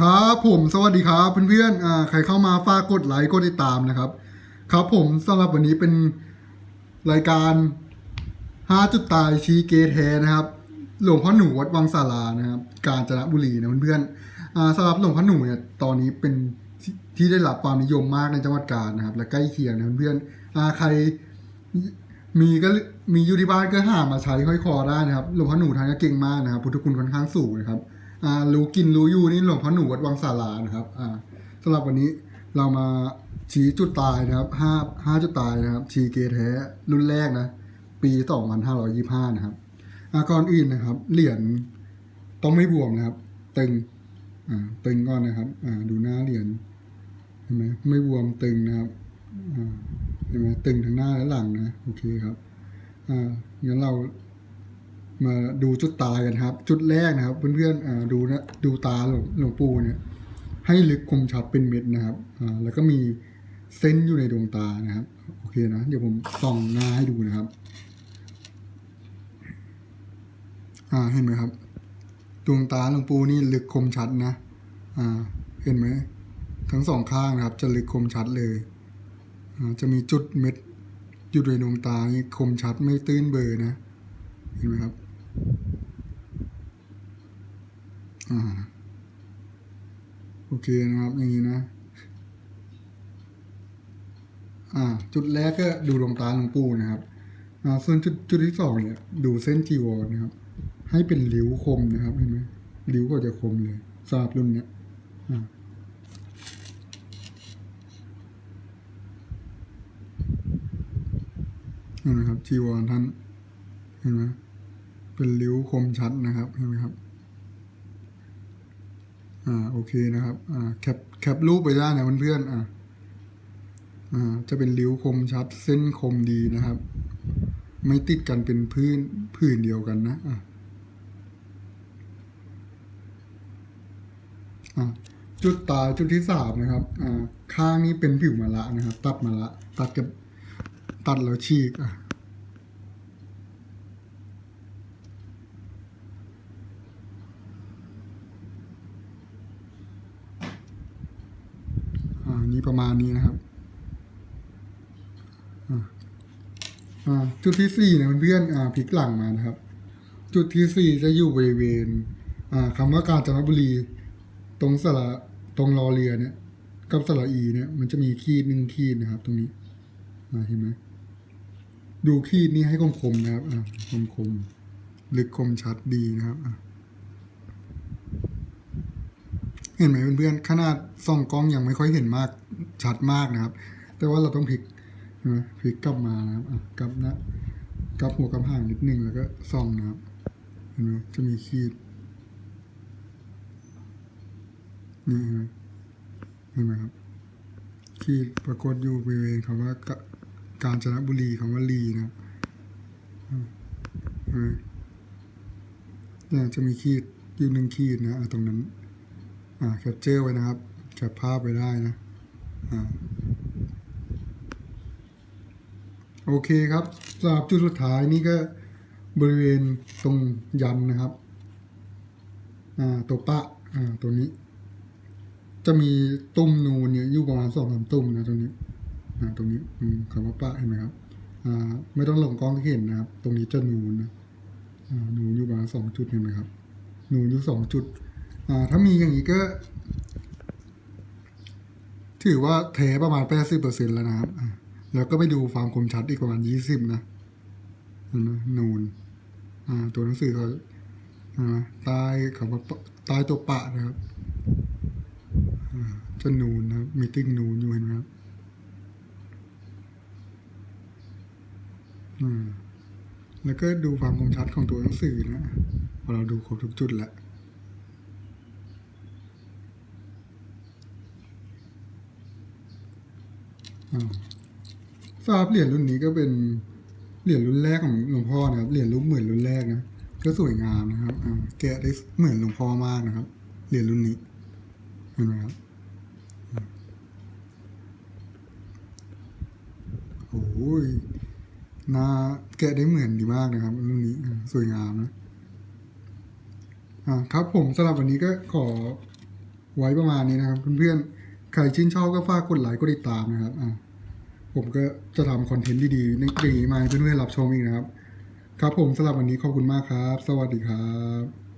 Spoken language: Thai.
ครับผมสวัสดีครับเพื่อนๆอ่าใครเข้ามาฝากกดไลค์กดติดตามนะครับ ครับผมสำหรับวันนี้เป็นรายการ5จุดตายชี้เกแท้นะครับ หลวงพ่อหนูวัดวังสารานะครับ กาญจนบุรีนะเพื่อนๆอ่าสำหรับหลวงพ่อหนูเนี่ยตอนนี้เป็นที่ที่ได้รับความนิยมมากในจังหวัดกาญนะครับ และใกล้เคียงนะเพื่อนๆอ่าใครมีก็มีอยู่ที่บ้านก็หามาใช้ห้อยคอได้นะครับหลวงพ่อหนูท่านก็เก่งมากนะครับพุทธคุณค่อนข้างสูงนะครับ รู้กินรู้อยู่นี่หลวงพ่อหนูวัดวังสารานะครับอ่าสำหรับวันนี้เรามาชี้จุดตายนะครับห้าห้าจุดตายนะครับ ชีเกแท้รุ่นแรกนะ ปีสองพันห้าร้อยยี่ห้านะครับอ่าก่อนอื่นนะครับ เหรียญต้องไม่บวมนะครับ ตึงอ่าตึงก่อนนะครับอ่าดูหน้าเหรียญเห็นไหมไม่บวมตึงนะครับเห็นไหมตึงทั้งหน้าและหลังนะ โอเคครับอ่างั้นเรา มาดูจุดตากันครับ จุดแรกนะครับ เพื่อนๆดูนะดูตาหลวงหลวงปู่เนี่ย ให้ลึกคมชัดเป็นเม็ดนะครับแล้วก็มีเส้นอยู่ในดวงตานะครับ โอเคนะ เดี๋ยวผมส่องหน้าให้ดูนะครับ อ่าเห็นไหมครับ ดวงตาหลวงปู่นี่ลึกคมชัดนะ อ่า เห็นไหมทั้งสองข้างนะครับ จะลึกคมชัดเลยจะมีจุดเม็ดอยู่ในดวงตาคมชัดไม่ตื้นเบลอนะ เห็นไหมครับ อ่า โอเคนะครับ อย่างนี้นะ อ่า จุดแรกก็ดูดวงตาหลวงปู่นะครับอ่าส่วนจุดจุดที่สองเนี่ย ดูเส้นจีวรนะครับ ให้เป็นริ้วคมนะครับเห็นไหมริ้วก็จะคมเลยสำหรับรุ่นเนี้ยอ่าเห็นไหมครับจีวรท่านเห็นไหม เป็นริ้วคมชัดนะครับเห็นไหมครับ อ่าโอเคนะครับ อ่าแคปแคปรูปไปได้นะเพื่อนๆอ่าอ่าจะเป็นริ้วคมชัด เส้นคมดีนะครับ ไม่ติดกันเป็นพื้นพื้นเดียวกันนะอ่าจุดตาจุดที่สามนะครับ อ่า ข้างนี้เป็นผิวมะละนะครับ ตัดมะละ ตัดกับตัดแล้วฉีกอะ อ่านี่ประมาณนี้นะครับจุดที่สี่นะเพื่อนๆอ่าพลิกหลังมานะครับ จุดที่สี่จะอยู่บริเวณคำว่ากาญจนบุรี ตรงสระตรงรอเรือเนี่ย กับสระอีเนี่ย มันจะมีขีดหนึ่งขีดนะครับ ตรงนี้เห็นไหมดูขีดนี้ให้คมๆนะครับอ่าคมลึกคมชัดดีนะครับเห็นไหมเพื่อนๆขนาดส่องกล้องยังไม่ค่อยเห็นมาก ชัดมากนะครับ แต่ว่าเราต้องพลิกใช่ไหมพลิกกลับมานะครับกลับนะกลับหัวกลับห่างนิดนึงแล้วก็ส่องนะครับเห็นไหมจะมีขีดนี่เห็นไหมเห็นไหมครับขีดปรากฏอยู่บริเวณคำว่ากกาญจนบุรีคำว่าลีนะเห็นไหมเนี่ยจะมีขีดอยู่หนึ่งขีดนะตรงนั้นอ่าแคปเจอร์ไว้นะครับแคปภาพไว้ได้นะ โอเคครับสำหรับจุดสุดท้ายนี่ก็บริเวณตรงยันนะครับตัวปะตัวนี้ จะมีตุ้มนูนเนี่ยอยู่ประมาณสองสามตุ้มนะตรงนี้ตรงนี้คำว่าปะเห็นไหมครับไม่ต้องหลงกล้องก็เห็นนะครับ ตรงนี้จะนูนนะนูนอยู่ประมาณสองจุดเห็นไหมครับนูนอยู่สองจุดถ้ามีอย่างนี้ก็ ถือว่าแท้ประมาณแปดสิบเปอร์เซ็นแล้วนะครับ แล้วก็ไปดูความคมชัดอีกประมาณยี่สิบนะเห็นไหมนูนอ่าตัวหนังสือเขาเห็นไหมใต้เขาว่าใต้ตัวปะนะครับจะนูนนะมีติ้งนูนอยู่เห็นไหมครับอ่าแล้วก็ดูความคมชัดของตัวหนังสือนะพอเราดูครบทุกจุดแล้ว อ่า ทราบเหรียญรุ่นนี้ก็เป็นเหรียญรุ่นแรกของหลวงพ่อนะครับเหรียญรูปเหมือนรุ่นแรกนะก็สวยงามนะครับแกะได้เหมือนหลวงพ่อมากนะครับเหรียญรุ่นนี้เห็นไหมครับโอ้ยหน้าแกะได้เหมือนดีมากนะครับรุ่นนี้สวยงามนะอ่าครับผมสำหรับวันนี้ก็ขอไว้ประมาณนี้นะครับเพื่อนๆ ใครชื่นชอบก็ฝากกดไลค์กดติดตามนะครับอ่าผมก็จะทำคอนเทนต์ดีๆในอย่างนี้มาให้เพื่อนๆรับชมอีกนะครับ ครับผมสำหรับวันนี้ขอบคุณมากครับ สวัสดีครับ